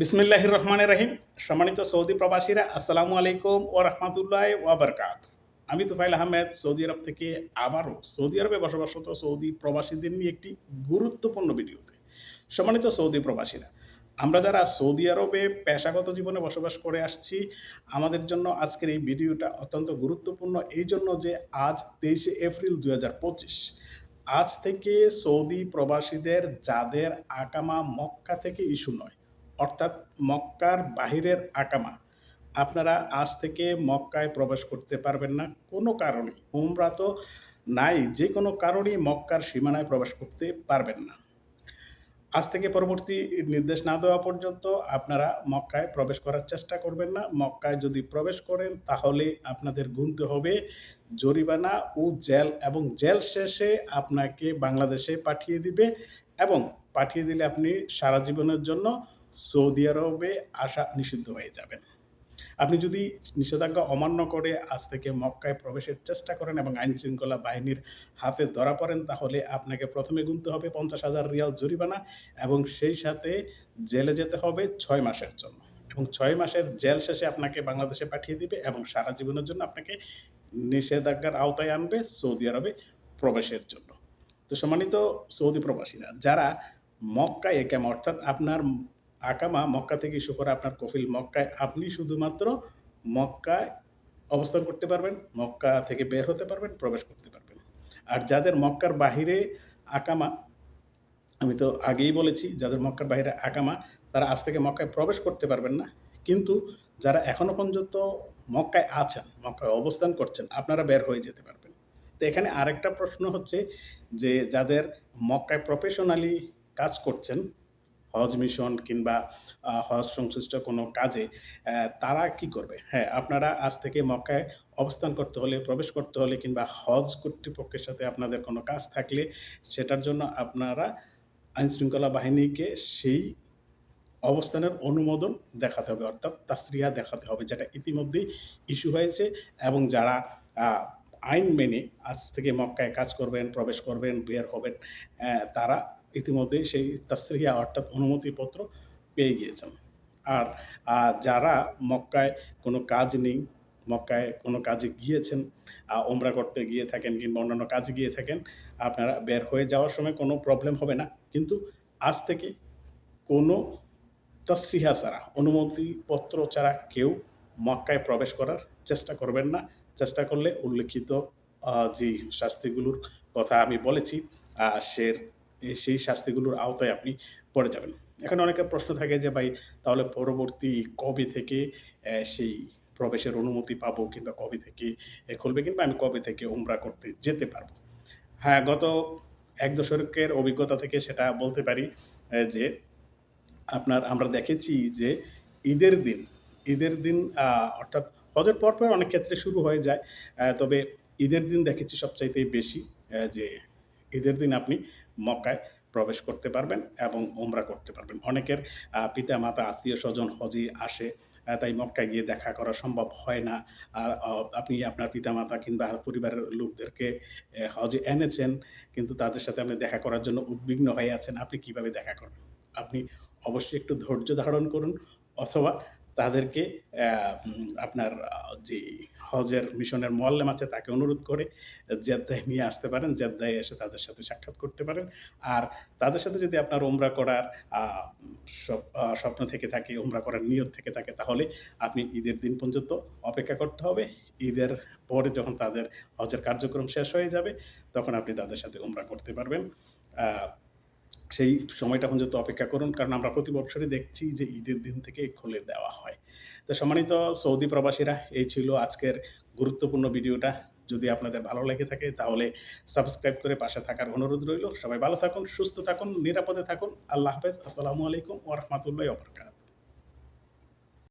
বিসমিল্লাহির রহমানের রাহিম সম্মানিত সৌদি প্রবাসীরা, আসসালামু আলাইকুম ও রহমতুল্লাহ ওয়াবারকাত আমি তুফাইল আহমেদ, সৌদি আরব থেকে আবারও সৌদি আরবে বসবাসরত সৌদি প্রবাসীদের নিয়ে একটি গুরুত্বপূর্ণ ভিডিওতে। সম্মানিত সৌদি প্রবাসীরা, আমরা যারা সৌদি আরবে পেশাগত জীবনে বসবাস করে আসছি, আমাদের জন্য আজকের এই ভিডিওটা অত্যন্ত গুরুত্বপূর্ণ। এই জন্য যে আজ তেইশে এপ্রিল দু হাজার পঁচিশ, আজ থেকে সৌদি প্রবাসীদের যাদের আকামা মক্কা থেকে ইস্যু নয় অর্থাৎ মক্কার বাহিরের আকামা। আপনারা আজ থেকে মক্কায় প্রবেশ করতে পারবেন না। কোনো কারণে উমরা তো নাই, যে কোনো কারণেই মক্কার সীমানায় প্রবেশ করতে পারবেন না। আজ থেকে পরবর্তী নির্দেশ না দেওয়া পর্যন্ত আপনারা মক্কায় প্রবেশ করার চেষ্টা করবেন না। মক্কায় যদি প্রবেশ করেন, তাহলে আপনাদের গুনতে হবে জরিমানা ও জেল এবং জেল শেষে আপনাকে বাংলাদেশে পাঠিয়ে দিবে এবং পাঠিয়ে দিলে আপনি সারা জীবনের জন্য সৌদি আরবে আসা নিষিদ্ধ হয়ে যাবেন আপনি যদি নিষেধাজ্ঞা অমান্য করে আজ থেকে মক্কায় প্রবেশের চেষ্টা করেন এবং আইন শৃঙ্খলা বাহিনীর হাতে ধরা পড়েন, তাহলে আপনাকে প্রথমে গুনতে হবে পঞ্চাশ হাজার রিয়াল জরিমানা এবং সেই সাথে জেলে যেতে হবে ছয় মাসের জন্য। এবং ছয় মাসের জেল শেষে আপনাকে বাংলাদেশে পাঠিয়ে দিবে এবং সারা জীবনের জন্য আপনাকে নিষেধাজ্ঞার আওতায় আনবে সৌদি আরবে প্রবেশের জন্য। তো সম্মানিত সৌদি প্রবাসীরা, যারা মক্কায় একাম, অর্থাৎ আপনার আকামা মক্কা থেকে ইস্যু করে আপনার কফিল মক্কায়, আপনি শুধুমাত্র মক্কায় অবস্থান করতে পারবেন, মক্কা থেকে বের হতে পারবেন, প্রবেশ করতে পারবেন। আর যাদের মক্কার বাহিরে আকামা, আমি তো আগেই বলেছি, যাদের মক্কার বাহিরে আকামা, তারা আজ থেকে মক্কায় প্রবেশ করতে পারবেন না। কিন্তু যারা এখনও পর্যন্ত মক্কায় আছেন, মক্কায় অবস্থান করছেন, আপনারা বের হয়ে যেতে পারবেন। তো এখানে আরেকটা প্রশ্ন হচ্ছে যে, যাদের মক্কায় প্রফেশনালি কাজ করছেন হজ মিশন কিংবা হজ সংশ্লিষ্ট কোনো কাজে তারা কি করবে? হ্যাঁ আপনারা আজ থেকে মক্কায় অবস্থান করতে হলে, প্রবেশ করতে হলে কিংবা হজ কর্তৃপক্ষের সাথে আপনাদের কোনো কাজ থাকলে, সেটার জন্য আপনারা আইনশৃঙ্খলা বাহিনীকে সেই অবস্থানের অনুমোদন দেখাতে হবে, অর্থাৎ তাসরিয়া দেখাতে হবে, যেটা ইতিমধ্যেই ইস্যু হয়েছে এবং যারা আইন মেনে আজ থেকে মক্কায় কাজ করবেন, প্রবেশ করবেন, বের হবেন তারা ইতিমধ্যেই সেই তাসরিয়া অর্থাৎ অনুমতিপত্র পেয়ে গিয়েছেন। আর যারা মক্কায় কোনো কাজ নেই, মক্কায় কোনো কাজে গিয়েছেন ওমরা করতে গিয়ে থাকেন কিংবা অন্যান্য কাজে গিয়ে থাকেন, আপনারা বের হয়ে যাওয়ার সময় কোনো প্রবলেম হবে না। কিন্তু আজ থেকে কোনো তসরিহা ছাড়া, অনুমতিপত্র ছাড়া কেউ মক্কায় প্রবেশ করার চেষ্টা করবেন না। চেষ্টা করলে উল্লেখিত যে শাস্তিগুলোর কথা আমি বলেছি সে সেই শাস্তিগুলোর আওতায় আপনি পড়ে যাবেন। এখানে অনেকের প্রশ্ন থাকে যে, ভাই, তাহলে পরবর্তী কবে থেকে সেই প্রবেশের অনুমতি পাবো কিংবা কবে থেকে খুলবে কিংবা আমি কবে থেকে উমরা করতে যেতে পারব? হ্যাঁ গত এক দশকের অভিজ্ঞতা থেকে সেটা বলতে পারি যে আপনার, আমরা দেখেছি যে ঈদের দিন ঈদের দিন অর্থাৎ হজের পর পর অনেক ক্ষেত্রে শুরু হয়ে যায় তবে ঈদের দিন দেখেছি সবচাইতে বেশি যে ঈদের দিন আপনি মক্কায় প্রবেশ করতে পারবেন এবং ওমরা করতে পারবেন। অনেকের পিতা মাতা আত্মীয় স্বজন হজে আসে তাই মক্কায় গিয়ে দেখা করা সম্ভব হয় না। আপনি আপনার পিতামাতা কিংবা পরিবারের লোকদেরকে হজে এনেছেন, কিন্তু তাদের সাথে আপনি দেখা করার জন্য উদ্বিগ্ন হয়ে আছেন। আপনি কীভাবে দেখা করবেন? আপনি অবশ্যই একটু ধৈর্য ধারণ করুন, অথবা তাদেরকে আপনার যে হজের মিশনের মোয়াল্লেম আছে, তাকে অনুরোধ করে জেদ্দায় নিয়ে আসতে পারেন, জেদ্দায় এসে তাদের সাথে সাক্ষাৎ করতে পারেন। আর তাদের সাথে যদি আপনার ওমরা করার স্বপ্ন থেকে থাকে ওমরা করার নিয়ত থেকে থাকে, তাহলে আপনি ঈদের দিন পর্যন্ত অপেক্ষা করতে হবে। ঈদের পরে যখন তাদের হজের কার্যক্রম শেষ হয়ে যাবে, তখন আপনি তাদের সাথে ওমরা করতে পারবেন। সেই সময়টা পর্যন্ত অপেক্ষা করুন, কারণ আমরা প্রতি বছরই দেখছি যে ঈদের দিন থেকে খুলে দেওয়া হয়। তো সম্মানিত সৌদি প্রবাসীরা, এই ছিল আজকের গুরুত্বপূর্ণ ভিডিওটা। যদি আপনাদের ভালো লেগে থাকে, তাহলে সাবস্ক্রাইব করে পাশে থাকার অনুরোধ রইল। সবাই ভালো থাকুন, সুস্থ থাকুন, নিরাপদে থাকুন। আল্লাহ হাফেজ। আসসালামু আলাইকুম ওরহমতুল্লাহ ওবরকাত